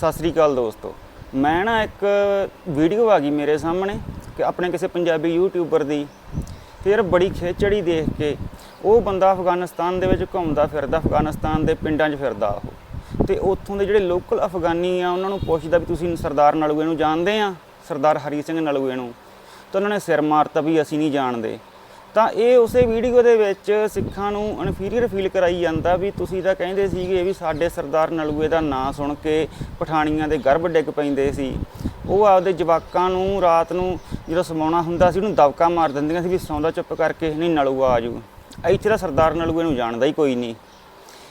ਸਤਿ ਸ੍ਰੀ ਅਕਾਲ ਦੋਸਤੋ। ਮੈਂ ਨਾ ਇੱਕ ਵੀਡੀਓ ਆ ਗਈ ਮੇਰੇ ਸਾਹਮਣੇ ਕਿ ਆਪਣੇ ਕਿਸੇ ਪੰਜਾਬੀ ਯੂਟਿਊਬਰ ਦੀ। ਤੇ ਯਾਰ ਬੜੀ ਖੇਚੜੀ ਦੇਖ ਕੇ ਉਹ ਬੰਦਾ ਅਫਗਾਨਿਸਤਾਨ ਦੇ ਵਿੱਚ ਘੁੰਮਦਾ ਫਿਰਦਾ, ਅਫਗਾਨਿਸਤਾਨ ਦੇ ਪਿੰਡਾਂ 'ਚ ਫਿਰਦਾ ਉਹ। ਤੇ ਉੱਥੋਂ ਦੇ ਜਿਹੜੇ ਲੋਕਲ ਅਫਗਾਨੀ ਆ, ਉਹਨਾਂ ਨੂੰ ਪੁੱਛਦਾ ਵੀ ਤੁਸੀਂ ਸਰਦਾਰ ਨਲੂਏ ਨੂੰ ਜਾਣਦੇ ਆ? ਸਰਦਾਰ ਹਰੀ ਸਿੰਘ ਨਲੂਏ ਨੂੰ। ਤਾਂ ਉਹਨਾਂ ਨੇ ਸਿਰ ਮਾਰਤਾ ਵੀ ਅਸੀਂ ਨਹੀਂ ਜਾਣਦੇ। ਤਾਂ ਇਹ ਉਸੇ ਵੀਡੀਓ ਦੇ ਵਿੱਚ ਸਿੱਖਾਂ ਨੂੰ ਇਨਫੀਰੀਅਰ ਫੀਲ ਕਰਾਈ ਜਾਂਦਾ ਵੀ ਤੁਸੀਂ ਤਾਂ ਕਹਿੰਦੇ ਸੀਗੇ ਵੀ ਸਾਡੇ ਸਰਦਾਰ ਨਲੂਏ ਦਾ ਨਾਂ ਸੁਣ ਕੇ ਪਠਾਣੀਆਂ ਦੇ ਗਰਭ ਡਿੱਗ ਪੈਂਦੇ ਸੀ। ਉਹ ਆਪਦੇ ਜਵਾਕਾਂ ਨੂੰ ਰਾਤ ਨੂੰ ਜਦੋਂ ਸਮਾਉਣਾ ਹੁੰਦਾ ਸੀ, ਉਹਨੂੰ ਦਬਕਾ ਮਾਰ ਦਿੰਦੀਆਂ ਸੀ ਵੀ ਸੌਂਦਾ ਚੁੱਪ ਕਰਕੇ ਨਹੀਂ, ਨਲੂਆ ਆ ਜੂ ਇੱਥੇ ਤਾਂ ਸਰਦਾਰ ਨਲੂਏ ਨੂੰ ਜਾਣਦਾ ਹੀ ਕੋਈ ਨਹੀਂ।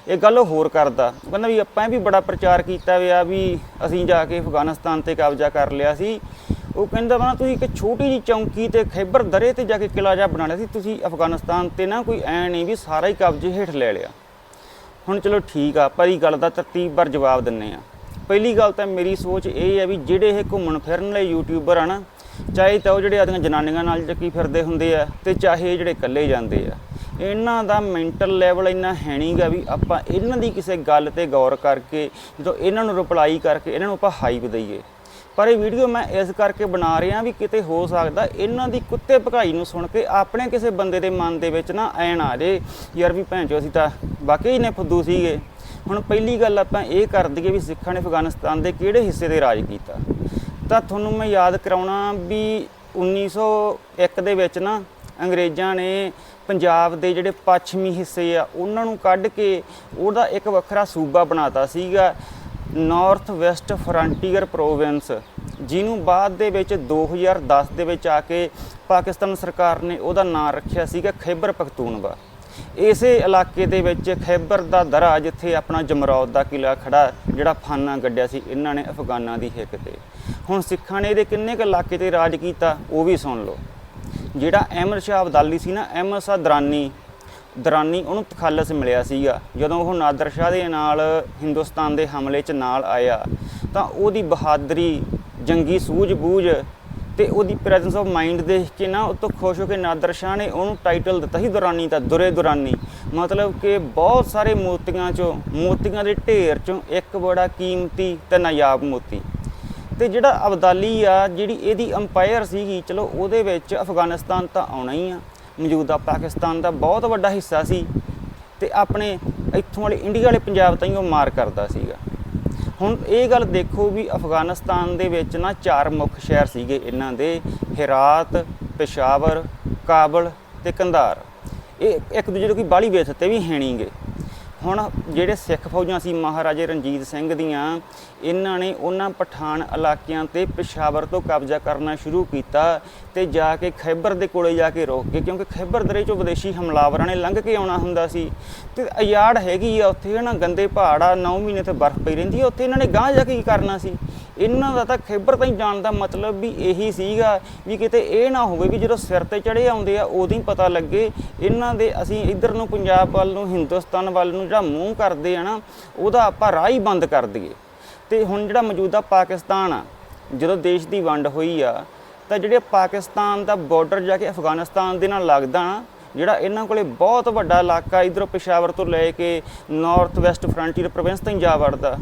ਇਹ ਗੱਲ ਉਹ ਹੋਰ ਕਰਦਾ। ਉਹ ਕਹਿੰਦਾ ਵੀ ਆਪਾਂ ਵੀ ਬੜਾ ਪ੍ਰਚਾਰ ਕੀਤਾ ਵਿਆ ਵੀ ਅਸੀਂ ਜਾ ਕੇ ਅਫਗਾਨਿਸਤਾਨ ਤੇ ਕਬਜ਼ਾ ਕਰ ਲਿਆ ਸੀ। ਉਹ ਕਹਿੰਦਾ ਵਾ ਤੁਸੀਂ ਇੱਕ ਛੋਟੀ ਜੀ ਚੌਂਕੀ ਤੇ ਖੈਬਰ ਦਰੇ ਤੇ ਜਾ ਕੇ ਕਿਲਾ ਜਾ ਬਣਾ ਲਿਆ ਸੀ। ਤੁਸੀਂ ਅਫਗਾਨਿਸਤਾਨ ਤੇ ਨਾ ਕੋਈ ਐ ਨਹੀਂ ਵੀ ਸਾਰਾ ਹੀ ਕਬਜ਼ੇ ਹੇਠ ਲੈ ਲਿਆ। ਹੁਣ ਚਲੋ ਠੀਕ ਆ ਪਰ ਇਹ ਗੱਲ ਦਾ ਤਰਤੀਬ ਪਰ ਜਵਾਬ ਦਿੰਨੇ ਆ। ਪਹਿਲੀ ਗੱਲ ਤਾਂ ਮੇਰੀ ਸੋਚ ਇਹ ਹੈ ਵੀ ਜਿਹੜੇ ਇਹ ਘੁੰਮਣ ਫਿਰਨ ਲਈ ਯੂਟਿਊਬਰ ਆ ਨਾ, ਚਾਹੇ ਤਾਂ ਉਹ ਜਿਹੜੇ ਆਦੀਆਂ ਜਨਾਨੀਆਂ ਨਾਲ ਚੱਕੀ ਫਿਰਦੇ ਹੁੰਦੇ ਆ ਤੇ ਚਾਹੇ ਜਿਹੜੇ ਇਕੱਲੇ ਜਾਂਦੇ ਆ, ਇਹਨਾਂ ਦਾ ਮੈਂਟਲ ਲੈਵਲ ਇੰਨਾ ਹੈ ਨਹੀਂਗਾ ਵੀ ਆਪਾਂ ਇਹਨਾਂ ਦੀ ਕਿਸੇ ਗੱਲ ਤੇ ਗੌਰ ਕਰਕੇ, ਜਦੋਂ ਇਹਨਾਂ ਨੂੰ ਰਿਪਲਾਈ ਕਰਕੇ ਇਹਨਾਂ ਨੂੰ ਆਪਾਂ ਹਾਈਪ ਦਈਏ। ਪਰ ਇਹ ਵੀਡੀਓ ਮੈਂ ਇਸ ਕਰਕੇ ਬਣਾ ਰਿਹਾ ਵੀ ਕਿਤੇ ਹੋ ਸਕਦਾ ਇਹਨਾਂ ਦੀ ਕੁੱਤੇ ਭਕਾਈ ਨੂੰ ਸੁਣ ਕੇ ਆਪਣੇ ਕਿਸੇ ਬੰਦੇ ਦੇ ਮਨ ਦੇ ਵਿੱਚ ਨਾ ਐਣ ਆ ਜੇ ਯਾਰ ਵੀ ਭੈਣ ਚੋ ਅਸੀਂ ਤਾਂ ਵਾਕਈ ਨੇ ਫੁੱਦੂ ਸੀਗੇ। ਹੁਣ ਪਹਿਲੀ ਗੱਲ ਆਪਾਂ ਇਹ ਕਰ ਦਈਏ ਵੀ ਸਿੱਖਾਂ ਨੇ ਅਫਗਾਨਿਸਤਾਨ ਦੇ ਕਿਹੜੇ ਹਿੱਸੇ ਤੇ ਰਾਜ ਕੀਤਾ। ਤਾਂ ਤੁਹਾਨੂੰ ਮੈਂ ਯਾਦ ਕਰਾਉਣਾ ਵੀ 1901 ਦੇ ਵਿੱਚ ਨਾ ਅੰਗਰੇਜ਼ਾਂ ਨੇ ਪੰਜਾਬ ਦੇ ਜਿਹੜੇ ਪੱਛਮੀ ਹਿੱਸੇ ਆ, ਉਹਨਾਂ ਨੂੰ ਕੱਢ ਕੇ ਉਹਦਾ ਇੱਕ ਵੱਖਰਾ ਸੂਬਾ ਬਣਾਤਾ ਸੀਗਾ। ਨਾਰਥ ਵੈਸਟ ਫਰੰਟੀਅਰ ਪ੍ਰੋਵਿੰਸ ਜਿਹਨੂੰ ਬਾਅਦ ਦੇ ਵਿੱਚ 2010 ਦੇ ਵਿੱਚ ਆ ਕੇ ਪਾਕਿਸਤਾਨ ਸਰਕਾਰ ਨੇ ਉਹਦਾ ਨਾਂ ਰੱਖਿਆ ਸੀਗਾ ਖੈਬਰ ਪਖਤੂਨਵਾ। ਇਸੇ ਇਲਾਕੇ ਦੇ ਵਿੱਚ ਖੈਬਰ ਦਾ ਦਰਾ ਜਿੱਥੇ ਆਪਣਾ ਜਮਰੌਦ ਦਾ ਕਿਲਾ ਖੜਾ ਜਿਹੜਾ ਫਾਨਾ ਗੱਡਿਆ ਸੀ, ਇਹਨਾਂ ਨੇ ਅਫਗਾਨਾਂ ਦੀ ਹਿੱਕ ਤੇ। ਹੁਣ ਸਿੱਖਾਂ ਨੇ ਇਹਦੇ ਕਿੰਨੇ ਕੁ ਇਲਾਕੇ ਤੇ ਰਾਜ ਕੀਤਾ, ਉਹ ਵੀ ਸੁਣ ਲਓ। ਜਿਹੜਾ ਅਹਿਮਦ ਸ਼ਾਹ ਅਬਦਾਲੀ ਸੀ ਨਾ, ਅਹਿਮਦ ਸ਼ਾਹ ਦਰਾਨੀ ਦਰਾਨੀ ਉਹਨੂੰ ਤਖੱਲਸ ਮਿਲਿਆ ਸੀਗਾ। ਜਦੋਂ ਉਹ ਨਾਦਰ ਸ਼ਾਹ ਦੇ ਨਾਲ ਹਿੰਦੁਸਤਾਨ ਦੇ ਹਮਲੇ 'ਚ ਨਾਲ ਆਇਆ, ਤਾਂ ਉਹਦੀ ਬਹਾਦਰੀ, ਜੰਗੀ ਸੂਝ-ਬੂਝ ਤੇ ਉਹਦੀ ਪ੍ਰੈਜ਼ੈਂਸ ਆਫ ਮਾਈਂਡ ਦੇਖ ਕੇ ਨਾ ਉਹ ਤੋਂ ਖੁਸ਼ ਹੋ ਕੇ ਨਾਦਰ ਸ਼ਾਹ ਨੇ ਉਹਨੂੰ ਟਾਈਟਲ ਦਿੱਤਾ ਸੀ ਦੁਰਾਨੀ ਦਾ ਦੁਰੇ ਦੁਰਾਨੀ। ਮਤਲਬ ਕਿ ਬਹੁਤ ਸਾਰੇ ਮੋਤੀਆਂ 'ਚੋਂ ਮੋਤੀਆਂ ਦੇ ਢੇਰ 'ਚੋਂ ਇੱਕ ਬੜਾ ਕੀਮਤੀ ਤੇ ਨਾਯਾਬ ਮੋਤੀ ਤੇ ਜਿਹੜਾ ਅਬਦਾਲੀ ਆ, ਜਿਹੜੀ ਇਹਦੀ ਅੰਪਾਇਰ ਸੀਗੀ, ਚਲੋ ਉਹਦੇ ਵਿੱਚ ਅਫਗਾਨਿਸਤਾਨ ਤਾਂ ਆਉਣਾ ਹੀ ਆ। ਮੌਜੂਦਾ ਪਾਕਿਸਤਾਨ ਦਾ ਬਹੁਤ ਵੱਡਾ ਹਿੱਸਾ ਸੀ ਤੇ ਆਪਣੇ ਇੱਥੋਂ ਵਾਲੇ ਇੰਡੀਆ ਵਾਲੇ ਪੰਜਾਬ ਤਾਈਂ ਉਹ ਮਾਰ ਕਰਦਾ ਸੀਗਾ। ਹੁਣ ਇਹ ਗੱਲ ਦੇਖੋ ਵੀ ਅਫਗਾਨਿਸਤਾਨ ਦੇ ਵਿੱਚ ਨਾ ਚਾਰ ਮੁੱਖ ਸ਼ਹਿਰ ਸੀਗੇ ਇਹਨਾਂ ਦੇ, ਹਿਰਾਤ, ਪੇਸ਼ਾਵਰ, ਕਾਬਲ ਤੇ ਕੰਧਾਰ। ਇਹ ਇੱਕ ਦੂਜੇ ਤੋਂ ਕੋਈ ਬਾਲੀ ਵੇਚ ਤੇ ਵੀ ਹੈ ਨਹੀਂਗੇ ਹੁਣ ਜਿਹੜੇ ਸਿੱਖ ਫੌਜਾਂ ਸੀ ਮਹਾਰਾਜੇ ਰਣਜੀਤ ਸਿੰਘ ਦੀਆਂ, ਇਹਨਾਂ ਨੇ ਉਹਨਾਂ ਪਠਾਨ ਇਲਾਕਿਆਂ ਤੇ ਪਿਸ਼ਾਵਰ ਤੋਂ ਕਬਜ਼ਾ ਕਰਨਾ ਸ਼ੁਰੂ ਕੀਤਾ ਤੇ ਜਾ ਕੇ ਖੈਬਰ ਦੇ ਕੋਲੇ ਜਾ ਕੇ ਰੋਕ ਗਏ, ਕਿਉਂਕਿ ਖੈਬਰ ਦਰੇ ਚੋਂ ਵਿਦੇਸ਼ੀ ਹਮਲਾਵਰਾਂ ਨੇ ਲੰਘ ਕੇ ਆਉਣਾ ਹੁੰਦਾ ਸੀ। ਤੇ ਅਯਾੜ ਹੈਗੀ ਆ, ਉੱਥੇ ਨਾ ਗੰਦੇ ਪਹਾੜ ਆ 9 ਮਹੀਨੇ ਤੇ ਬਰਫ਼ ਪਈ ਰਹਿੰਦੀ ਆ, ਉੱਥੇ ਇਹਨਾਂ ਨੇ ਗਾਂਹ ਜਾ ਕੇ ਕੀ ਕਰਨਾ ਸੀ? ਇਹਨਾਂ ਦਾ ਤਾਂ ਖੈਬਰ ਤਾਈਂ ਜਾਣ ਦਾ ਮਤਲਬ ਵੀ ਇਹੀ ਸੀਗਾ ਵੀ ਕਿਤੇ ਇਹ ਨਾ ਹੋਵੇ ਵੀ ਜਦੋਂ ਸਿਰ ਤੇ ਚੜੇ ਆਉਂਦੇ ਆ, ਉਦੋਂ ਹੀ ਪਤਾ ਲੱਗੇ। ਇਹਨਾਂ ਦੇ ਅਸੀਂ ਇੱਧਰ ਨੂੰ ਪੰਜਾਬ ਵੱਲ ਨੂੰ, ਹਿੰਦੁਸਤਾਨ ਵੱਲ ਨੂੰ ਜਿਹੜਾ ਮੂੰਹ ਕਰਦੇ ਆ ਨਾ, ਉਹਦਾ ਆਪਾਂ ਰਾਹ ਹੀ ਬੰਦ ਕਰ ਦਈਏ। ਤੇ ਹੁਣ ਜਿਹੜਾ ਮੌਜੂਦਾ ਪਾਕਿਸਤਾਨ ਆ, ਜਦੋਂ ਦੇਸ਼ ਦੀ ਵੰਡ ਹੋਈ ਆ, ਤਾਂ ਜਿਹੜੇ ਪਾਕਿਸਤਾਨ ਦਾ ਬਾਰਡਰ ਜਾ ਕੇ ਅਫਗਾਨਿਸਤਾਨ ਦੇ ਨਾਲ ਲੱਗਦਾ ਨਾ, ਜਿਹੜਾ ਇਹਨਾਂ ਕੋਲੇ ਬਹੁਤ ਵੱਡਾ ਇਲਾਕਾ, ਇਧਰੋਂ ਪਿਸ਼ਾਵਰ ਤੋਂ ਲੈ ਕੇ ਨਾਰਥ ਵੈਸਟ ਫਰੰਟੀਅਰ ਪ੍ਰੋਵਿੰਸ ਤਾਈਂ ਜਾ ਵੜਦਾ।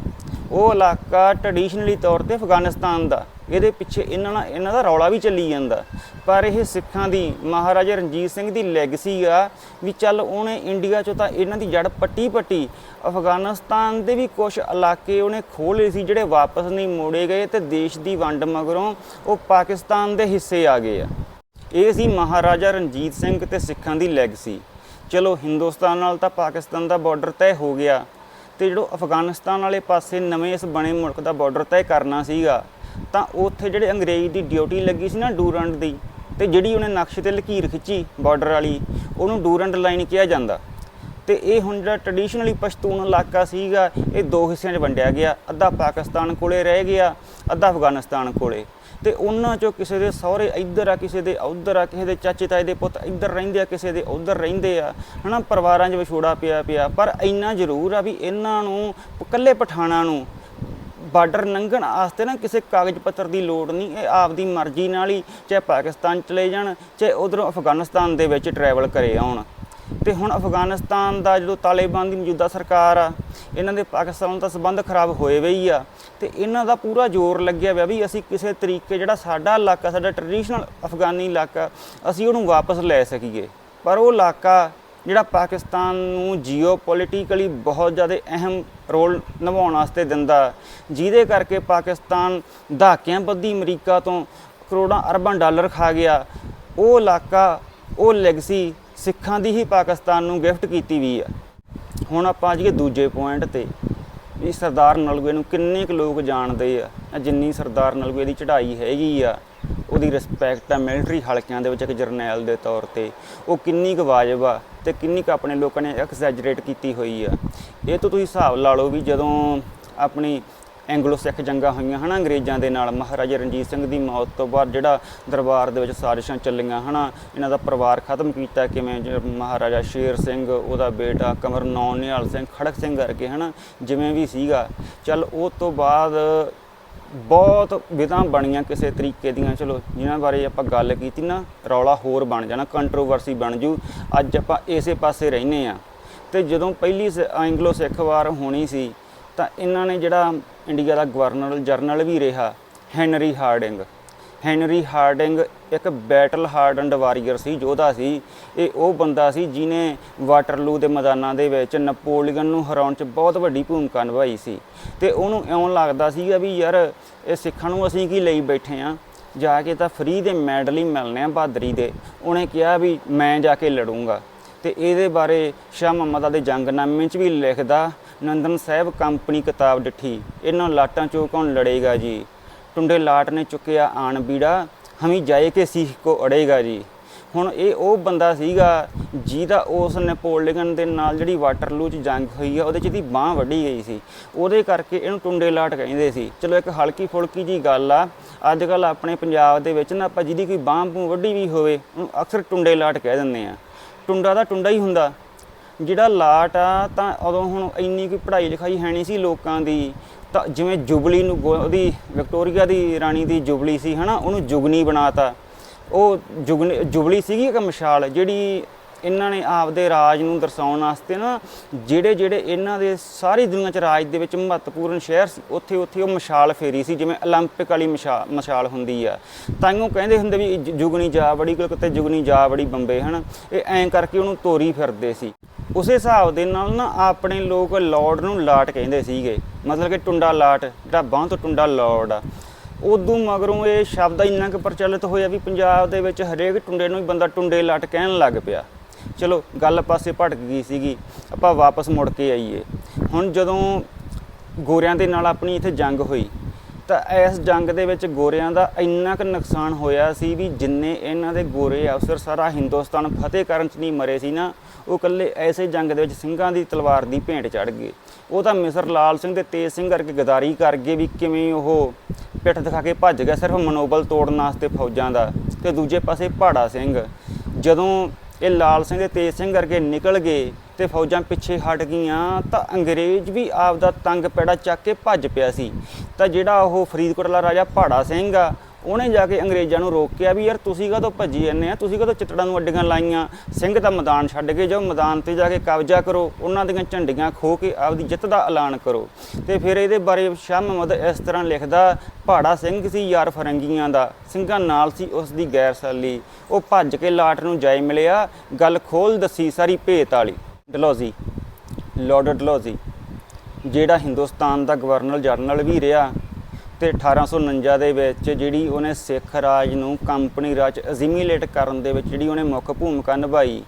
ਉਹ ਇਲਾਕਾ ਟ੍ਰੈਡੀਸ਼ਨਲੀ ਤੌਰ ਤੇ ਅਫਗਾਨਿਸਤਾਨ ਦਾ। ਇਹਦੇ ਪਿੱਛੇ ਇਹਨਾਂ ਨਾਲ ਇਹਨਾਂ ਦਾ ਰੌਲਾ ਵੀ ਚੱਲੀ ਜਾਂਦਾ। ਪਰ ਇਹ ਸਿੱਖਾਂ ਦੀ, ਮਹਾਰਾਜਾ ਰਣਜੀਤ ਸਿੰਘ ਦੀ ਲੈਗਸੀ ਆ ਵੀ ਚੱਲ ਉਹਨੇ ਇੰਡੀਆ ਚੋਂ ਤਾਂ ਇਹਨਾਂ ਦੀ ਜੜ ਪੱਟੀ ਪੱਟੀ ਅਫਗਾਨਿਸਤਾਨ ਦੇ ਵੀ ਕੁਝ ਇਲਾਕੇ ਉਹਨੇ ਖੋਹ ਲਏ ਸੀ ਜਿਹੜੇ ਵਾਪਸ ਨਹੀਂ ਮੋੜੇ ਗਏ ਤੇ ਦੇਸ਼ ਦੀ ਵੰਡ ਮਗਰੋਂ ਉਹ ਪਾਕਿਸਤਾਨ ਦੇ ਹਿੱਸੇ ਆ ਗਏ ਆ। ਇਹ ਸੀ ਮਹਾਰਾਜਾ ਰਣਜੀਤ ਸਿੰਘ ਤੇ ਸਿੱਖਾਂ ਦੀ ਲੈਗਸੀ ਚਲੋ ਹਿੰਦੁਸਤਾਨ ਨਾਲ ਤਾਂ ਪਾਕਿਸਤਾਨ ਦਾ ਬਾਰਡਰ ਤੈਅ ਹੋ ਗਿਆ। ਤੇ ਜਿਹੜੋ ਅਫਗਾਨਿਸਤਾਨ ਵਾਲੇ ਪਾਸੇ ਨਵੇਂ ਇਸ ਬਣੇ ਮੁਲਕ ਦਾ ਬਾਰਡਰ ਤੈਅ ਕਰਨਾ ਸੀਗਾ, ਤਾਂ ਉੱਥੇ ਜਿਹੜੇ ਅੰਗਰੇਜ਼ ਦੀ ਡਿਊਟੀ ਲੱਗੀ ਸੀ ਨਾ ਡੂਰੰਡ ਦੀ, ਤੇ ਜਿਹੜੀ ਉਹਨੇ ਨਕਸ਼ੇ ਤੇ ਲਕੀਰ ਖਿੱਚੀ ਬਾਰਡਰ ਵਾਲੀ, ਉਹਨੂੰ ਡੂਰੰਡ ਲਾਈਨ ਕਿਹਾ ਜਾਂਦਾ। ਤੇ ਇਹ ਹੁਣ ਜਿਹੜਾ ਟ੍ਰੈਡੀਸ਼ਨਲੀ ਪਸ਼ਤੂਨ ਇਲਾਕਾ ਸੀਗਾ, ਇਹ ਦੋ ਹਿੱਸਿਆਂ 'ਚ ਵੰਡਿਆ ਗਿਆ। ਅੱਧਾ ਪਾਕਿਸਤਾਨ ਕੋਲੇ ਰਹਿ ਗਿਆ, ਅੱਧਾ ਅਫਗਾਨਿਸਤਾਨ ਕੋਲੇ। ਤੇ ਉਹਨਾਂ 'ਚੋਂ ਕਿਸੇ ਦੇ ਸਹੁਰੇ ਇੱਧਰ ਆ, ਕਿਸੇ ਦੇ ਉੱਧਰ ਆ, ਕਿਸੇ ਦੇ ਚਾਚੇ ਤਾਏ ਦੇ ਪੁੱਤ ਇੱਧਰ ਰਹਿੰਦੇ ਆ, ਕਿਸੇ ਦੇ ਉੱਧਰ ਰਹਿੰਦੇ ਆ, ਹਨਾ? ਪਰਿਵਾਰਾਂ 'ਚ ਵਿਛੋੜਾ ਪਿਆ ਪਿਆ। ਪਰ ਇੰਨਾ ਜ਼ਰੂਰ ਆ ਵੀ ਇਹਨਾਂ ਨੂੰ, ਇਕੱਲੇ ਪਠਾਣਾ ਨੂੰ ਬਾਰਡਰ ਲੰਘਣ ਵਾਸਤੇ ਨਾ ਕਿਸੇ ਕਾਗਜ਼ ਪੱਤਰ ਦੀ ਲੋੜ ਨਹੀਂ। ਇਹ ਆਪਦੀ ਮਰਜ਼ੀ ਨਾਲ ਹੀ ਚਾਹੇ ਪਾਕਿਸਤਾਨ ਚਲੇ ਜਾਣ, ਚਾਹੇ ਉਧਰੋਂ ਅਫਗਾਨਿਸਤਾਨ ਦੇ ਵਿੱਚ ਟਰੈਵਲ ਕਰੇ ਆਉਣ। ਤੇ ਹੁਣ ਅਫਗਾਨਿਸਤਾਨ ਦਾ ਜਦੋਂ ਤਾਲਿਬਾਨ ਦੀ ਮੌਜੂਦਾ ਸਰਕਾਰ ਆ, ਇਹਨਾਂ ਦੇ ਪਾਕਿਸਤਾਨ ਨਾਲ ਤਾਂ ਸੰਬੰਧ ਖਰਾਬ ਹੋਏ ਵੇ ਆ, ਤੇ ਇਹਨਾਂ ਦਾ ਪੂਰਾ ਜ਼ੋਰ ਲੱਗਿਆ ਹੋਇਆ ਵੀ ਅਸੀਂ ਕਿਸੇ ਤਰੀਕੇ ਜਿਹੜਾ ਸਾਡਾ ਇਲਾਕਾ, ਸਾਡਾ ਟ੍ਰੈਡੀਸ਼ਨਲ ਅਫਗਾਨੀ ਇਲਾਕਾ, ਅਸੀਂ ਉਹਨੂੰ ਵਾਪਸ ਲੈ ਸਕੀਏ। ਪਰ ਉਹ ਇਲਾਕਾ ਜਿਹੜਾ ਪਾਕਿਸਤਾਨ ਨੂੰ ਜੀਓਪੋਲਿਟਿਕਲੀ ਬਹੁਤ ਜ਼ਿਆਦਾ ਅਹਿਮ ਰੋਲ ਨਿਭਾਉਣ ਵਾਸਤੇ ਦਿੰਦਾ, ਜਿਹਦੇ ਕਰਕੇ ਪਾਕਿਸਤਾਨ ਦਹਾਕਿਆਂ ਬੱਧੀ ਅਮਰੀਕਾ ਤੋਂ ਕਰੋੜਾਂ ਅਰਬਾਂ ਡਾਲਰ ਖਾ ਗਿਆ, ਉਹ ਇਲਾਕਾ, ਉਹ ਲੈਗਸੀ ਸਿੱਖਾਂ ਦੀ ਹੀ ਪਾਕਿਸਤਾਨ ਨੂੰ ਗਿਫਟ ਕੀਤੀ ਵੀ ਆ। ਹੁਣ ਆਪਾਂ ਜੀ ਦੂਜੇ ਪੁਆਇੰਟ ਤੇ ਵੀ ਸਰਦਾਰ ਨਲੂਏ ਨੂੰ ਕਿੰਨੇ ਕੁ ਲੋਕ ਜਾਣਦੇ ਆ ਜਿੰਨੀ ਸਰਦਾਰ ਨਲੂਏ ਦੀ ਚੜ੍ਹਾਈ ਹੈਗੀ ਆ, ਉਹਦੀ ਰਿਸਪੈਕਟ ਆ ਮਿਲਟਰੀ ਹਲਕਿਆਂ ਦੇ ਵਿੱਚ ਇੱਕ ਜਰਨੈਲ ਦੇ ਤੌਰ ਤੇ। ਉਹ ਕਿੰਨੀ ਕੁ ਵਾਜਬ ਆ ਤੇ ਕਿੰਨੀ ਕੁ ਆਪਣੇ ਲੋਕਾਂ ਨੇ ਐਕਸੈਜਰੇਟ ਕੀਤੀ ਹੋਈ ਆ। ਇਹ ਤੋਂ ਤੁਸੀਂ ਹਿਸਾਬ ਲਾ ਲਓ ਵੀ ਜਦੋਂ ਆਪਣੀ ਐਂਗਲੋ ਸਿੱਖ ਜੰਗਾਂ ਹੋਈਆਂ, ਹਨਾ? ਅੰਗਰੇਜ਼ਾਂ ਦੇ ਨਾਲ ਮਹਾਰਾਜਾ ਰਣਜੀਤ ਸਿੰਘ ਦੀ ਮੌਤ ਤੋਂ ਬਾਅਦ ਜਿਹੜਾ ਦਰਬਾਰ ਦੇ ਵਿੱਚ ਸਾਜ਼ਿਸ਼ਾਂ ਚੱਲੀਆਂ, ਹਨਾ? ਇਹਨਾਂ ਦਾ ਪਰਿਵਾਰ ਖਤਮ ਕੀਤਾ, ਕਿਵੇਂ ਜ- ਮਹਾਰਾਜਾ ਸ਼ੇਰ ਸਿੰਘ, ਉਹਦਾ ਬੇਟਾ ਕਮਰ ਨੌ ਨਿਹਾਲ ਸਿੰਘ, ਖੜਕ ਸਿੰਘ ਕਰਕੇ ਹਨਾ? ਜਿਵੇਂ ਵੀ ਸੀਗਾ। ਚੱਲ, ਉਹ ਤੋਂ ਬਾਅਦ ਬਹੁਤ ਵਿਧਾਂ ਬਣੀਆਂ ਕਿਸੇ ਤਰੀਕੇ ਦੀਆਂ। ਚਲੋ, ਜਿਨ੍ਹਾਂ ਬਾਰੇ ਆਪਾਂ ਗੱਲ ਕੀਤੀ ਨਾ, ਰੌਲਾ ਹੋਰ ਬਣ ਜਾਣਾ ਕੰਟਰੋਵਰਸੀ ਬਣ ਜੂ। ਅੱਜ ਆਪਾਂ ਇਸੇ ਪਾਸੇ ਰਹਿੰਦੇ ਆ ਤੇ ਜਦੋਂ ਪਹਿਲੀ ਸ- ਐਂਗਲੋ ਸਿੱਖ ਵਾਰ ਹੋਣੀ ਸੀ ਤਾਂ ਇਹਨਾਂ ਨੇ ਜਿਹੜਾ ਇੰਡੀਆ ਦਾ ਗਵਰਨਰ ਜਰਨਲ ਵੀ ਰਿਹਾ, ਹੈਨਰੀ ਹਾਰਡਿੰਗ। ਹੈਨਰੀ ਹਾਰਡਿੰਗ ਇੱਕ ਬੈਟਲ ਹਾਰਡਨਡ ਵਾਰੀਅਰ ਸੀ, ਯੋਧਾ ਸੀ। ਇਹ ਉਹ ਬੰਦਾ ਸੀ ਜਿਨੇ ਵਾਟਰਲੂ ਦੇ ਮੈਦਾਨਾਂ ਦੇ ਵਿੱਚ ਨਪੋਲੀਅਨ ਨੂੰ ਹਰਾਉਣ 'ਚ ਬਹੁਤ ਵੱਡੀ ਭੂਮਿਕਾ ਨਿਭਾਈ ਸੀ। ਤੇ ਉਹਨੂੰ ਇਉਂ ਲੱਗਦਾ ਸੀਗਾ ਵੀ ਯਾਰ, ਇਹ ਸਿੱਖਾਂ ਨੂੰ ਅਸੀਂ ਕੀ ਲਈ ਬੈਠੇ ਆ? ਜਾ ਕੇ ਤਾਂ ਫ੍ਰੀ ਦੇ ਮੈਡਲ ਹੀ ਮਿਲਣੇ ਆ ਬਹਾਦਰੀ ਦੇ। ਉਹਨੇ ਕਿਹਾ ਵੀ ਮੈਂ ਜਾ ਕੇ ਲੜੂੰਗਾ। ਤੇ ਇਹਦੇ ਬਾਰੇ ਸ਼ਾਹ ਮੁਹੰਮਦ ਦੇ ਜੰਗਨਾਮੇ 'ਚ ਵੀ ਲਿਖਦਾ ਨੰਦਨ ਸਾਹਿਬ ਕੰਪਨੀ ਕਿਤਾਬ ਡਿੱਠੀ। ਇਹਨਾਂ ਲਾਟਾਂ ਚੋਂ ਕੌਣ ਲੜੇਗਾ ਜੀ? ਟੁੰਡੇ ਲਾਟ ਨੇ ਚੁੱਕਿਆ ਆਣ ਬੀੜਾ, ਹਮੀ ਜਾਏ ਕੇ ਸੀਖ ਕੋ ਅੜੇਗਾ ਜੀ। ਹੁਣ ਇਹ ਉਹ ਬੰਦਾ ਸੀਗਾ ਜਿਹਦਾ ਉਸ ਨੈਪੋਲੀਅਨ ਦੇ ਨਾਲ ਜਿਹੜੀ ਵਾਟਰਲੂ 'ਚ ਜੰਗ ਹੋਈ ਆ, ਉਹਦੇ 'ਚ ਇਹਦੀ ਬਾਹ ਵੱਢੀ ਗਈ ਸੀ। ਉਹਦੇ ਕਰਕੇ ਇਹਨੂੰ ਟੁੰਡੇ ਲਾਟ ਕਹਿੰਦੇ ਸੀ। ਚਲੋ ਇੱਕ ਹਲਕੀ ਫੁਲਕੀ ਜੀ ਗੱਲ ਆ ਅੱਜ ਕੱਲ ਆਪਣੇ ਪੰਜਾਬ ਦੇ ਵਿੱਚ ਨਾ ਆਪਾਂ ਜਿਹਦੀ ਕੋਈ ਬਾਹ ਬੂਹ ਵੱਢੀ ਵੀ ਹੋਵੇ, ਉਹਨੂੰ ਅਕਸਰ ਟੁੰਡੇ ਲਾਟ ਕਹਿ ਦਿੰਦੇ ਆ। ਟੁੰਡਾ ਦਾ ਟੁੰਡਾ ਹੀ ਹੁੰਦਾ। ਜਿਹੜਾ ਲਾਟ ਆ, ਤਾਂ ਉਦੋਂ ਹੁਣ ਇੰਨੀ ਕੋਈ ਪੜ੍ਹਾਈ ਲਿਖਾਈ ਹੈ ਨਹੀਂ ਸੀ ਲੋਕਾਂ ਦੀ। ਤਾਂ ਜਿਵੇਂ ਜੁਬਲੀ ਨੂੰ ਗੋ- ਉਹਦੀ ਵਿਕਟੋਰੀਆ ਦੀ ਰਾਣੀ ਦੀ ਜੁਬਲੀ ਸੀ, ਹਨਾ, ਉਹਨੂੰ ਜੁਗਨੀ ਬਣਾਤਾ। ਉਹ ਜੁਗਨੀ ਜੁਬਲੀ ਸੀਗੀ ਇੱਕ ਮਸ਼ਾਲ, ਜਿਹੜੀ ਇਹਨਾਂ ਨੇ ਆਪਦੇ ਰਾਜ ਨੂੰ ਦਰਸਾਉਣ ਵਾਸਤੇ ਨਾ ਜਿਹੜੇ ਜਿਹੜੇ ਇਹਨਾਂ ਦੇ ਸਾਰੀ ਦੁਨੀਆ 'ਚ ਰਾਜ ਦੇ ਵਿੱਚ ਮਹੱਤਵਪੂਰਨ ਸ਼ਹਿਰ ਸੀ ਉੱਥੇ ਉੱਥੇ ਉਹ ਮਸ਼ਾਲ ਫੇਰੀ ਸੀ ਜਿਵੇਂ 올림픽 ਵਾਲੀ ਮਸ਼ਾ- ਮਸ਼ਾਲ ਹੁੰਦੀ ਆ ਤਾਈਓ ਕਹਿੰਦੇ ਹੁੰਦੇ ਵੀ ਜ- ਜੁਗਨੀ ਜਾ ਬੜੀ ਕਲਕੱਤੇ ਜੁਗਨੀ ਜਾ ਬੜੀ ਬੰਬੇ ਹਨ ਇਹ ਐਂ ਕਰਕੇ ਉਹਨੂੰ ਤੋਰੀ ਫਿਰਦੇ ਸੀ ਉਸੇ ਹਿਸਾਬ ਦੇ ਨਾਲ ਨਾ ਆਪਣੇ ਲੋਕ ਲਾਰਡ ਨੂੰ ਲਾਟ ਕਹਿੰਦੇ ਸੀਗੇ ਮਤਲਬ ਕਿ ਟੁੰਡਾ ਲਾਟ ਜਿਹੜਾ ਬਾਂਹ ਤੋਂ ਟੁੰਡਾ ਲਾਰਡ ਆ ਉਦੋਂ ਮਗਰੋਂ ਇਹ ਸ਼ਬਦ ਇੰਨਾ ਕੁ ਪ੍ਰਚਲਿਤ ਹੋਇਆ ਵੀ ਪੰਜਾਬ ਦੇ ਵਿੱਚ ਹਰੇਕ ਟੁੰਡੇ ਨੂੰ ਹੀ ਬੰਦਾ ਟੁੰਡੇ ਲਾਟ ਕਹਿਣ ਲੱਗ ਪਿਆ ਚਲੋ ਗੱਲ ਪਾਸੇ ਭਟਕ ਗਈ ਸੀਗੀ, ਆਪਾਂ ਵਾਪਸ ਮੁੜ ਕੇ ਆਈਏ। ਹੁਣ ਜਦੋਂ ਗੋਰਿਆਂ ਦੇ ਨਾਲ ਆਪਣੀ ਇੱਥੇ ਜੰਗ ਹੋਈ, ਤਾਂ ਇਸ ਜੰਗ ਦੇ ਵਿੱਚ ਗੋਰਿਆਂ ਦਾ ਇੰਨਾ ਕੁ ਨੁਕਸਾਨ ਹੋਇਆ ਸੀ ਵੀ ਜਿੰਨੇ ਇਹਨਾਂ ਦੇ ਗੋਰੇ ਅਫਸਰ ਸਾਰਾ ਹਿੰਦੁਸਤਾਨ ਫਤਿਹ ਕਰਨ ਚ ਨਹੀਂ ਮਰੇ ਸੀ ਨਾ, ਉਹ ਇਕੱਲੇ ਐਸੇ ਜੰਗ ਦੇ ਵਿੱਚ ਸਿੰਘਾਂ ਦੀ ਤਲਵਾਰ ਦੀ ਭੇਂਟ ਚੜ ਗਏ। ਉਹ ਤਾਂ ਮਿਸਰ ਲਾਲ ਸਿੰਘ ਤੇ ਤੇਜ ਸਿੰਘ ਕਰਕੇ ਗਦਾਰੀ ਕਰ ਗਏ ਵੀ ਕਿਵੇਂ ਉਹ ਪਿੱਠ ਦਿਖਾ ਕੇ ਭੱਜ ਗਿਆ ਸਿਰਫ ਮਨੋਬਲ ਤੋੜਨ ਵਾਸਤੇ ਫੌਜਾਂ ਦਾ ਤੇ ਦੂਜੇ ਪਾਸੇ ਪਹਾੜਾ ਸਿੰਘ। ਜਦੋਂ ਇਹ ਲਾਲ ਸਿੰਘ ਤੇ ਤੇਜ ਸਿੰਘ ਕਰਕੇ ਨਿਕਲ ਗਏ ਤੇ ਫੌਜਾਂ ਪਿੱਛੇ ਹਟ ਗਈਆਂ ਤਾਂ ਅੰਗਰੇਜ਼ ਵੀ ਆਪਦਾ ਤੰਗ ਪੈੜਾ ਚੱਕ ਕੇ ਭੱਜ ਪਿਆ ਸੀ। ਤਾਂ ਜਿਹੜਾ ਉਹ ਫਰੀਦਕੋਟ ਵਾਲਾ ਰਾਜਾ ਪਹਾੜਾ ਸਿੰਘ ਆ ਉਹਨੇ ਜਾ ਕੇ ਅੰਗਰੇਜ਼ਾਂ ਨੂੰ ਰੋਕਿਆ ਵੀ ਯਾਰ ਤੁਸੀਂ ਕਦੋਂ ਭੱਜੀ ਜਾਂਦੇ ਆ? ਤੁਸੀਂ ਕਦੋਂ ਚਿੱਤੜਾਂ ਨੂੰ ਅੱਡੀਆਂ ਲਾਈਆਂ? ਸਿੰਘ ਦਾ ਮੈਦਾਨ ਛੱਡ ਕੇ ਜਾਓ, ਮੈਦਾਨ ਤੇ ਜਾ ਕੇ ਕਬਜ਼ਾ ਕਰੋ, ਉਹਨਾਂ ਦੀਆਂ ਝੰਡੀਆਂ ਖੋ ਕੇ ਆਪਦੀ ਜਿੱਤ ਦਾ ਐਲਾਨ ਕਰੋ। ਤੇ ਫਿਰ ਇਹਦੇ ਬਾਰੇ ਸ਼ਾਹ ਮੁਹੰਮਦ ਇਸ ਤਰ੍ਹਾਂ ਲਿਖਦਾ ਪਹਾੜਾ ਸਿੰਘ ਸੀ ਯਾਰ ਫਰੰਗੀਆਂ ਦਾ, ਸਿੰਘਾਂ ਨਾਲ ਸੀ ਉਸ ਦੀ ਗੈਰਸਾਲੀ। ਉਹ ਭੱਜ ਕੇ ਲਾਟ ਨੂੰ ਜਾਏ ਮਿਲਿਆ, ਗੱਲ ਖੋਲ ਦੱਸੀ ਸਾਰੀ ਭੇਤ ਵਾਲੀ। ਡਲੋਜ਼ੀ ਲਾਰਡ ਡਲੋਜ਼ੀ ਜਿਹੜਾ ਹਿੰਦੁਸਤਾਨ ਦਾ ਗਵਰਨਰ ਜਨਰਲ ਵੀ ਰਿਹਾ ਤੇ 1849 ਦੇ ਵਿੱਚ ਜਿਹੜੀ ਉਹਨੇ ਸਿੱਖ ਰਾਜ ਨੂੰ ਕੰਪਨੀ ਰਾਜ ਅਜ਼ੀਮੀਲੇਟ ਕਰਨ ਦੇ ਵਿੱਚ ਜਿਹੜੀ ਉਹਨੇ ਮੁੱਖ ਭੂਮਿਕਾ ਨਿਭਾਈ,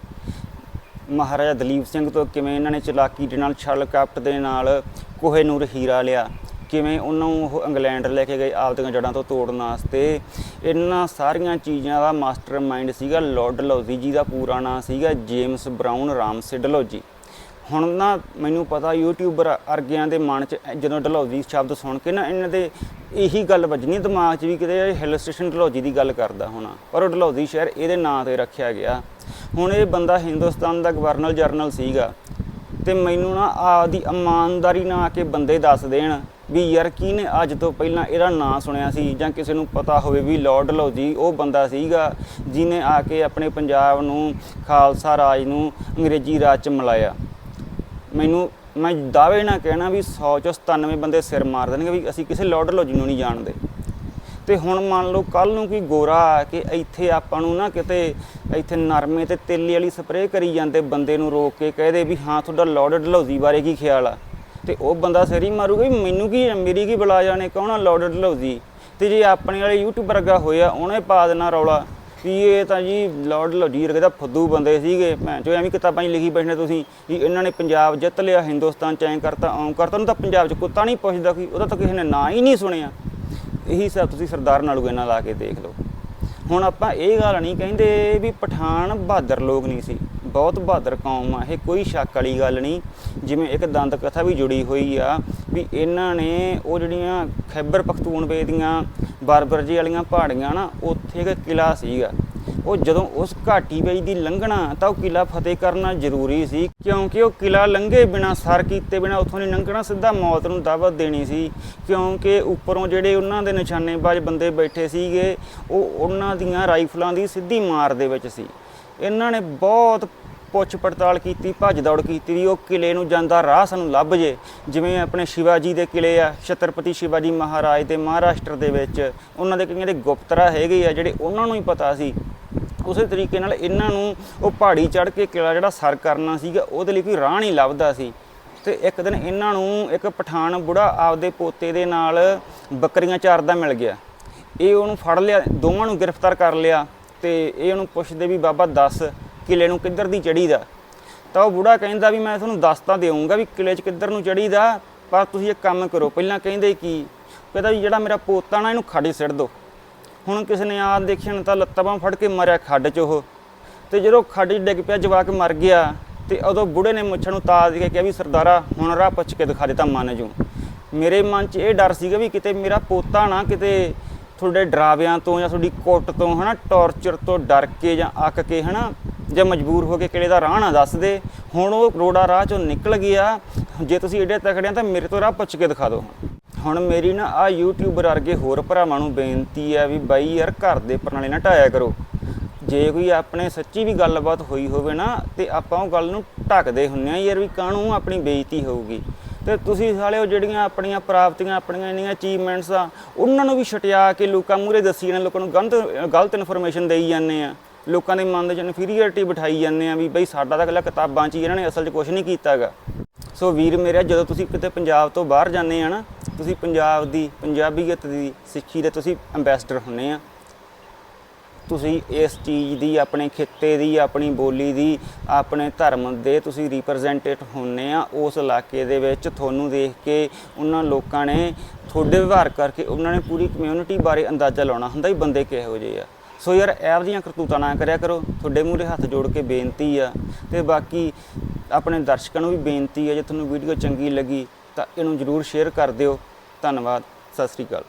ਮਹਾਰਾਜਾ ਦਲੀਪ ਸਿੰਘ ਤੋਂ ਕਿਵੇਂ ਇਹਨਾਂ ਨੇ ਚਲਾਕੀ ਦੇ ਨਾਲ ਛਲ ਕਪਟ ਦੇ ਨਾਲ ਕੋਹੇਨੂਰ ਹੀਰਾ ਲਿਆ, ਕਿਵੇਂ ਉਹਨਾਂ ਨੂੰ ਉਹ ਇੰਗਲੈਂਡ ਲੈ ਕੇ ਗਏ ਆਪਦੀਆਂ ਜੜ੍ਹਾਂ ਤੋਂ ਤੋੜਨ ਵਾਸਤੇ, ਇਹਨਾਂ ਸਾਰੀਆਂ ਚੀਜ਼ਾਂ ਦਾ ਮਾਸਟਰਮਾਈਂਡ ਸੀਗਾ ਲਾਰਡ ਡਲਹੌਜ਼ੀ ਜੀ ਦਾ ਪੂਰਾ ਨਾਂ ਸੀਗਾ, ਜੇਮਸ ਬਰਾਊਨ ਰਾਮਸੇ ਡਲਹੌਜ਼ੀ ਹੁਣ ਨਾ ਮੈਨੂੰ ਪਤਾ ਯੂਟਿਊਬਰ ਅਰਗਿਆਂ ਦੇ ਮਨ 'ਚ ਜਦੋਂ ਡਲਹੌਜ਼ੀ ਸ਼ਬਦ ਸੁਣ ਕੇ ਨਾ ਇਹਨਾਂ ਦੇ ਇਹੀ ਗੱਲ ਵੱਜਣੀ ਦਿਮਾਗ 'ਚ ਵੀ ਕਿਤੇ ਹਿੱਲ ਸਟੇਸ਼ਨ ਡਲਹੌਜ਼ੀ ਦੀ ਗੱਲ ਕਰਦਾ ਹੋਣਾ, ਪਰ ਉਹ ਡਲਹੌਜ਼ੀ ਸ਼ਹਿਰ ਇਹਦੇ ਨਾਂ ਤੇ ਰੱਖਿਆ ਗਿਆ। ਹੁਣ ਇਹ ਬੰਦਾ ਹਿੰਦੁਸਤਾਨ ਦਾ ਗਵਰਨਰ ਜਨਰਲ ਸੀਗਾ ਤੇ ਮੈਨੂੰ ਨਾ ਆਪਦੀ ਇਮਾਨਦਾਰੀ ਨਾਲ ਆ ਕੇ ਬੰਦੇ ਦੱਸ ਦੇਣ ਵੀ ਯਾਰ ਕਿਹਨੇ ਅੱਜ ਤੋਂ ਪਹਿਲਾਂ ਇਹਦਾ ਨਾਂ ਸੁਣਿਆ ਸੀ ਜਾਂ ਕਿਸੇ ਨੂੰ ਪਤਾ ਹੋਵੇ ਵੀ ਲਾਰਡ ਲੌਜੀ ਉਹ ਬੰਦਾ ਸੀਗਾ ਜਿਨੇ ਆ ਕੇ ਆਪਣੇ ਪੰਜਾਬ ਨੂੰ, ਖਾਲਸਾ ਰਾਜ ਨੂੰ ਅੰਗਰੇਜ਼ੀ ਰਾਜ ਚ ਮਿਲਾਇਆ। ਮੈਨੂੰ, ਮੈਂ ਦਾਅਵੇ ਨਾਲ ਕਹਿਣਾ ਵੀ 100 ਚੋਂ 97 ਬੰਦੇ ਸਿਰ ਮਾਰ ਦੇਣਗੇ ਵੀ ਅਸੀਂ ਕਿਸੇ ਲਾਰਡ ਲੌਜੀ ਨੂੰ ਨਹੀਂ ਜਾਣਦੇ। ਤੇ ਹੁਣ ਮੰਨ ਲਓ ਕੱਲ ਨੂੰ ਕੋਈ ਗੋਰਾ ਆ ਕੇ ਇੱਥੇ ਆਪਾਂ ਨੂੰ ਨਾ ਕਿਤੇ ਇੱਥੇ ਨਰਮੇ ਤੇ ਤੇਲੀ ਵਾਲੀ ਸਪਰੇਅ ਕਰੀ ਜਾਂਦੇ ਬੰਦੇ ਨੂੰ ਰੋਕ ਕੇ ਕਹਦੇ ਵੀ ਹਾਂ, ਤੁਹਾਡਾ ਲਾਰਡ ਢਲੌਜ਼ੀ ਬਾਰੇ ਕੀ ਖਿਆਲ ਆ? ਤੇ ਉਹ ਬੰਦਾ ਸਿਰ ਹੀ ਮਾਰੂਗਾ ਵੀ ਮੈਨੂੰ ਕੀ, ਮੇਰੀ ਕੀ ਬੁਲਾ ਜਾਣੇ, ਕੌਣ ਆ ਲਾਰਡ ਢਲੌਜ਼ੀ ਤੇ ਜੇ ਆਪਣੇ ਵਾਲੇ ਯੂਟਿਊਬਰ ਵਰਗਾ ਹੋਇਆ, ਉਹਨੇ ਪਾ ਦੇਣਾ ਰੌਲਾ। ਵੀ ਇਹ ਤਾਂ ਜੀ ਲਾਰਡ ਲਜੀਰ ਵਰਗੇ ਫੁੱਦੂ ਬੰਦੇ ਸੀਗੇ। ਭੈਣ ਚੋ ਐਵੇਂ ਕਿਤਾਬਾਂ 'ਚ ਲਿਖੀ ਬੈਠੇ ਤੁਸੀਂ ਵੀ ਇਹਨਾਂ ਨੇ ਪੰਜਾਬ ਜਿੱਤ ਲਿਆ, ਹਿੰਦੁਸਤਾਨ ਚ ਐਂ ਕਰਤਾ, ਆਉਂ ਕਰਤਾ। ਉਹਨੂੰ ਤਾਂ ਪੰਜਾਬ 'ਚ ਕੁੱਤਾ ਨਹੀਂ ਪੁੱਛਦਾ ਕੋਈ। ਉਹਦਾ ਤਾਂ ਕਿਸੇ ਨੇ ਨਾਂ ਹੀ ਨਹੀਂ ਸੁਣਿਆ। ਇਹੀ ਸਭ ਤੁਸੀਂ ਸਰਦਾਰ ਨਾਲੂ ਇਹਨਾਂ ਲਾ ਕੇ ਦੇਖ ਲਓ। ਹੁਣ ਆਪਾਂ ਇਹ ਗੱਲ ਨਹੀਂ ਕਹਿੰਦੇ ਵੀ ਪਠਾਨ ਬਹਾਦਰ ਲੋਕ ਨਹੀਂ ਸੀ। ਬਹੁਤ ਬਹਾਦਰ ਕੌਮ ਆ, ਇਹ ਕੋਈ ਸ਼ੱਕ ਵਾਲੀ ਗੱਲ ਨਹੀਂ। ਜਿਵੇਂ ਇੱਕ ਦੰਦ ਕਥਾ ਵੀ ਜੁੜੀ ਹੋਈ ਆ ਵੀ ਇਹਨਾਂ ਨੇ ਉਹ ਜਿਹੜੀਆਂ ਖੈਬਰ ਪਖਤੂਨਵੇ ਦੀਆਂ ਬਰਬਰਜੀ ਵਾਲੀਆਂ ਪਹਾੜੀਆਂ ਨਾ, ਉੱਥੇ ਇੱਕ ਕਿਲਾ ਸੀਗਾ। ਉਹ ਜਦੋਂ ਉਸ ਘਾਟੀ ਵਿੱਚ ਦੀ ਲੰਘਣਾ ਤਾਂ ਉਹ ਕਿਲਾ ਫਤਿਹ ਕਰਨਾ ਜ਼ਰੂਰੀ ਸੀ, ਕਿਉਂਕਿ ਉਹ ਕਿਲਾ ਲੰਘੇ ਬਿਨਾ, ਸਰ ਕੀਤੇ ਬਿਨਾ ਉੱਥੋਂ ਨਹੀਂ ਲੰਘਣਾ, ਸਿੱਧਾ ਮੌਤ ਨੂੰ ਦਾਵਤ ਦੇਣੀ ਸੀ। ਕਿਉਂਕਿ ਉੱਪਰੋਂ ਜਿਹੜੇ ਉਹਨਾਂ ਦੇ ਨਿਸ਼ਾਨੇਬਾਜ਼ ਬੰਦੇ ਬੈਠੇ ਸੀਗੇ, ਉਹ ਉਹਨਾਂ ਦੀਆਂ ਰਾਈਫਲਾਂ ਦੀ ਸਿੱਧੀ ਮਾਰ ਦੇ ਵਿੱਚ ਸੀ। ਇਹਨਾਂ ਨੇ ਬਹੁਤ ਪੁੱਛ ਪੜਤਾਲ ਕੀਤੀ, ਭੱਜ ਦੌੜ ਕੀਤੀ ਵੀ ਉਹ ਕਿਲੇ ਨੂੰ ਜਾਂਦਾ, ਰਾਹ ਸਾਨੂੰ ਲੱਭ ਜੇ। ਜਿਵੇਂ ਆਪਣੇ ਸ਼ਿਵਾਜੀ ਦੇ ਕਿਲੇ ਆ, ਛਤਰਪਤੀ ਸ਼ਿਵਾਜੀ ਮਹਾਰਾਜ ਦੇ ਮਹਾਰਾਸ਼ਟਰ ਦੇ ਵਿੱਚ। ਉਹਨਾਂ ਦੇ ਕਈਆਂ ਦੇ ਗੁਪਤਰਾ ਹੈਗੇ ਆ, ਜਿਹੜੇ ਉਹਨਾਂ ਨੂੰ ਹੀ ਪਤਾ ਸੀ। ਉਸੇ ਤਰੀਕੇ ਨਾਲ ਇਹਨਾਂ ਨੂੰ ਉਹ ਪਹਾੜੀ ਚੜ੍ਹ ਕੇ ਕਿਲਾ ਜਿਹੜਾ ਸਰ ਕਰਨਾ ਸੀਗਾ, ਉਹਦੇ ਲਈ ਕੋਈ ਰਾਹ ਨਹੀਂ ਲੱਭਦਾ ਸੀ। ਤੇ ਇੱਕ ਦਿਨ ਇਹਨਾਂ ਨੂੰ ਇੱਕ ਪਠਾਨ ਬੁੜਾ ਆਪਦੇ ਪੋਤੇ ਦੇ ਨਾਲ ਬੱਕਰੀਆਂ ਚਾਰਦਾ ਮਿਲ ਗਿਆ। ਇਹ ਉਹਨੂੰ ਫੜ ਲਿਆ, ਦੋਵਾਂ ਨੂੰ ਗ੍ਰਿਫਤਾਰ ਕਰ ਲਿਆ। ਤੇ ਇਹ ਉਹਨੂੰ ਪੁੱਛਦੇ ਵੀ ਬਾਬਾ ਦੱਸ ਕਿਲੇ ਨੂੰ ਕਿੱਧਰ ਦੀ ਚੜੀਦਾ ਤਾਂ ਉਹ ਬੁੜਾ ਕਹਿੰਦਾ ਵੀ ਮੈਂ ਤੁਹਾਨੂੰ ਦੱਸ ਤਾਂ ਦੇਵਾਂਗਾ ਵੀ ਕਿਲੇ 'ਚ ਕਿੱਧਰ ਨੂੰ ਚੜੀਦਾ ਪਰ ਤੁਸੀਂ ਇੱਕ ਕੰਮ ਕਰੋ, ਪਹਿਲਾਂ ਕਹਿੰਦੇ ਕੀ? ਕਹਿੰਦਾ ਵੀ ਜਿਹੜਾ ਮੇਰਾ ਪੋਤਾ ਨਾ, ਇਹਨੂੰ ਖਾੜੀ ਸਿੱਟ ਦਿਓ। ਹੁਣ ਕਿਸੇ ਨੇ ਆ ਦੇਖਿਆ ਤਾਂ ਲੱਤਾਂ ਬਾਂਹ ਫੜ ਕੇ ਮਾਰਿਆ ਖੱਡ 'ਚ ਉਹ। ਤੇ ਜਦੋਂ ਖੱਡ 'ਚ ਡਿੱਗ ਪਿਆ, ਜਵਾਕ ਮਰ ਗਿਆ ਤੇ ਉਦੋਂ ਬੁੜੇ ਨੇ ਮੁੱਛਾਂ ਨੂੰ ਤਾਜ ਕੇ ਕਿਹਾ ਵੀ ਸਰਦਾਰਾ, ਹੁਣ ਰਾਹ ਪੁੱਛ ਕੇ ਦਿਖਾ ਦਿੱਤਾ ਮਨ ਮੰਨ ਜੂ ਮੇਰੇ ਮਨ 'ਚ ਇਹ ਡਰ ਸੀਗਾ ਵੀ ਕਿਤੇ ਮੇਰਾ ਪੋਤਾ ਨਾ ਕਿਤੇ ਤੁਹਾਡੇ ਡਰਾਵਿਆਂ ਤੋਂ ਜਾਂ ਤੁਹਾਡੀ ਕੁੱਟ ਤੋਂ, ਹਨਾ, ਟੌਰਚਰ ਤੋਂ ਡਰ ਕੇ ਜਾਂ ਅੱਕ ਕੇ, ਹਨਾ, ਜਾਂ ਮਜਬੂਰ ਹੋ ਕੇ ਕਿਹੜੇ ਦਾ ਰਾਹ ਨਾ ਦੱਸ ਦੇ। ਹੁਣ ਉਹ ਰੋੜਾ ਰਾਹ ਚੋਂ ਨਿਕਲ ਗਿਆ। ਜੇ ਤੁਸੀਂ ਏਡੇ ਤਕੜੇ ਤਾਂ ਮੇਰੇ ਤੋਂ ਰਾਹ ਪੁੱਛ ਕੇ ਦਿਖਾ ਦਿਓ। ਹੁਣ ਮੇਰੀ ਨਾ ਆ ਯੂਟਿਊਬਰ ਵਰਗੇ ਹੋਰ ਭਰਾਵਾਂ ਨੂੰ ਬੇਨਤੀ ਆ ਵੀ ਬਾਈ ਯਾਰ ਘਰ ਦੇ ਪ੍ਰਣਾਲੀ ਨਾ ਢਾਇਆ ਕਰੋ। ਜੇ ਕੋਈ ਆਪਣੇ ਸੱਚੀ ਵੀ ਗੱਲਬਾਤ ਹੋਈ ਹੋਵੇ ਨਾ, ਤੇ ਆਪਾਂ ਉਹ ਗੱਲ ਨੂੰ ਢੱਕਦੇ ਹੁੰਨੇ ਆ ਯਾਰ ਵੀ ਕਾਹਨੂੰ ਆਪਣੀ ਬੇਇੱਜ਼ਤੀ ਹੋਊਗੀ। ਤੇ ਤੁਸੀਂ ਸਾਲੇ ਉਹ ਜਿਹੜੀਆਂ ਆਪਣੀਆਂ ਪ੍ਰਾਪਤੀਆਂ, ਆਪਣੀਆਂ ਇੰਨੀਆਂ ਅਚੀਵਮੈਂਟਸ ਆ, ਉਹਨਾਂ ਨੂੰ ਵੀ ਛਟਿਆ ਕੇ ਲੋਕਾਂ ਮੂਹਰੇ ਦੱਸੀ ਜਾਂਦੇ ਲੋਕਾਂ ਨੂੰ ਗਲਤ ਗਲਤ ਇਨਫੋਰਮੇਸ਼ਨ ਦੇਈ ਜਾਂਦੇ ਆ। ਲੋਕਾਂ ਦੇ ਮਨ ਦੇ ਚ ਇਨਫੀਰੀਅਰਟੀ ਬਿਠਾਈ ਜਾਂਦੇ ਆ ਵੀ ਬਈ ਸਾਡਾ ਤਾਂ ਇਕੱਲਾ ਕਿਤਾਬਾਂ 'ਚ ਹੀ ਇਹਨਾਂ ਨੇ ਅਸਲ 'ਚ ਕੁਝ ਨਹੀਂ ਕੀਤਾਗਾ ਸੋ ਵੀਰ ਮੇਰੇ, ਜਦੋਂ ਤੁਸੀਂ ਕਿਤੇ ਪੰਜਾਬ ਤੋਂ ਬਾਹਰ ਜਾਂਦੇ ਆ ਨਾ, ਤੁਸੀਂ ਪੰਜਾਬ ਦੀ, ਪੰਜਾਬੀਅਤ ਦੀ ਸਿੱਖੀ ਦੇ ਤੁਸੀਂ ਐਮਬੈਸਡਰ ਹੁੰਨੇ ਆ। ਤੁਸੀਂ ਇਸ ਚੀਜ਼ ਦੀ, ਆਪਣੇ ਖਿੱਤੇ ਦੀ, ਆਪਣੀ ਬੋਲੀ ਦੀ, ਆਪਣੇ ਧਰਮ ਦੇ ਤੁਸੀਂ ਰਿਪਰੈਜ਼ੈਂਟੇਟ ਹੁੰਨੇ ਆ, ਉਸ ਇਲਾਕੇ ਦੇ ਵਿੱਚ ਤੁਹਾਨੂੰ ਦੇਖ ਕੇ ਉਹਨਾਂ ਲੋਕਾਂ ਨੇ ਤੁਹਾਡੇ ਵਿਵਹਾਰ ਕਰਕੇ ਉਹਨਾਂ ਨੇ ਪੂਰੀ ਕਮਿਊਨਿਟੀ ਬਾਰੇ ਅੰਦਾਜ਼ਾ ਲਾਉਣਾ ਹੁੰਦਾ ਵੀ ਬੰਦੇ ਕਿਹੋ ਜਿਹੇ ਆ। ਸੋ ਯਾਰ, ਇਹੋ ਦੀਆਂ ਕਰਤੂਤਾਂ ਨਾ ਕਰਿਆ ਕਰੋ। ਤੁਹਾਡੇ ਮੂਹਰੇ ਹੱਥ ਜੋੜ ਕੇ ਬੇਨਤੀ ਆ। ਤੇ ਬਾਕੀ ਆਪਣੇ ਦਰਸ਼ਕਾਂ ਨੂੰ ਵੀ ਬੇਨਤੀ ਆ, ਜੇ ਤੁਹਾਨੂੰ ਵੀਡੀਓ ਚੰਗੀ ਲੱਗੀ ਤਾਂ ਇਹਨੂੰ ਜਰੂਰ ਸ਼ੇਅਰ ਕਰ ਦਿਓ। ਧੰਨਵਾਦ। ਸਤਿ ਸ੍ਰੀ ਅਕਾਲ।